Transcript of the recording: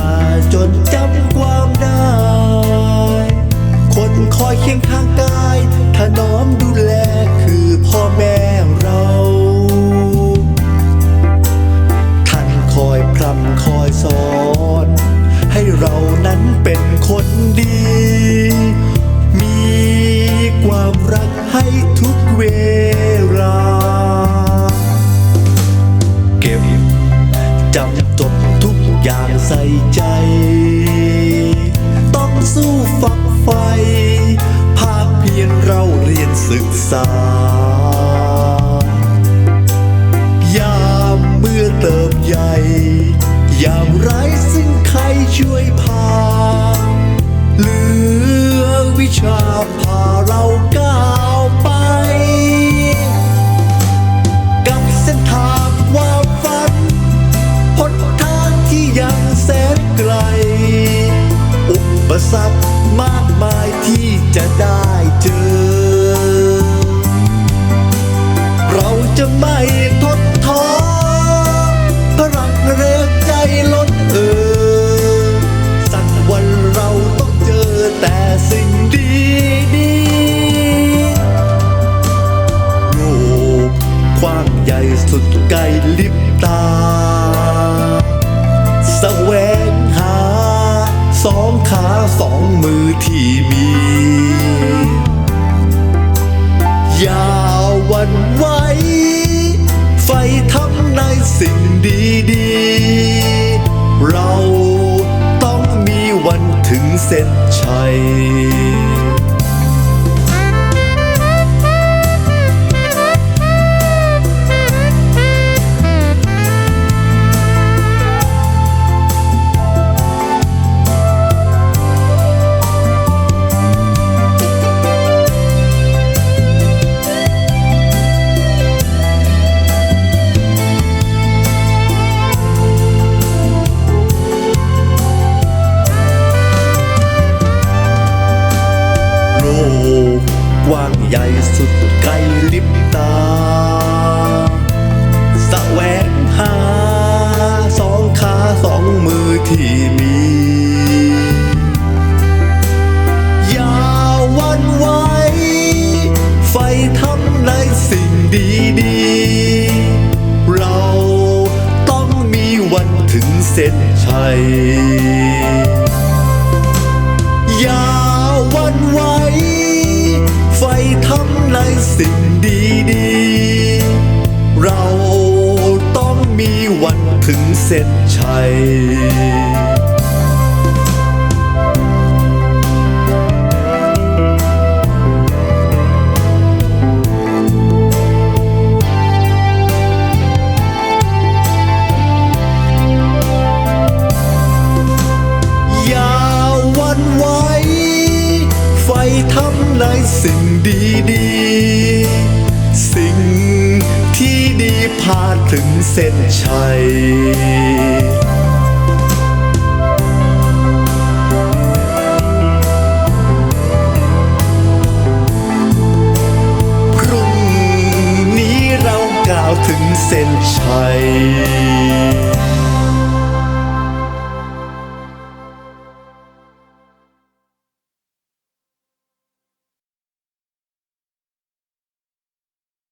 มาจนจำความได้ คนคอยเคียงข้างกัน ไฟภาคเพียรเราเรียนศึกษา ยามเมื่อเติบใหญ่ ยามไร้ซึ่งใครช่วยพา เหลือวิชาพาเราก้าวไป กับเส้นทางความฝันหนทางที่ยังแสนไกล อุปสรรค มากมายที่จะได้เจอ เราจะไม่ทดท้อพลังแรงใจล้นเออ สักวันเราต้องเจอแต่สิ่งดีดีโลกกว้างใหญ่สุดไกลลิบ ขาสองมือที่มี อย่าวันไหว ไฟทำในสิ่งดีๆ เราต้องมีวันถึงเส้นชัย ใหญ่สุดไกลลิบตาแสวงหาสองขาสองมือที่มีอย่าวันไหวไฟทำในสิ่งดีๆ เราต้องมีวันถึงเส้นชัย ทำในสิ่งดีๆ เราต้องมีวันถึงเส้นชัย ทำในสิ่งดีๆสิ่งที่ดีพาถึงเส้นชัยพรุ่งนี้เราก้าวถึงเส้นชัย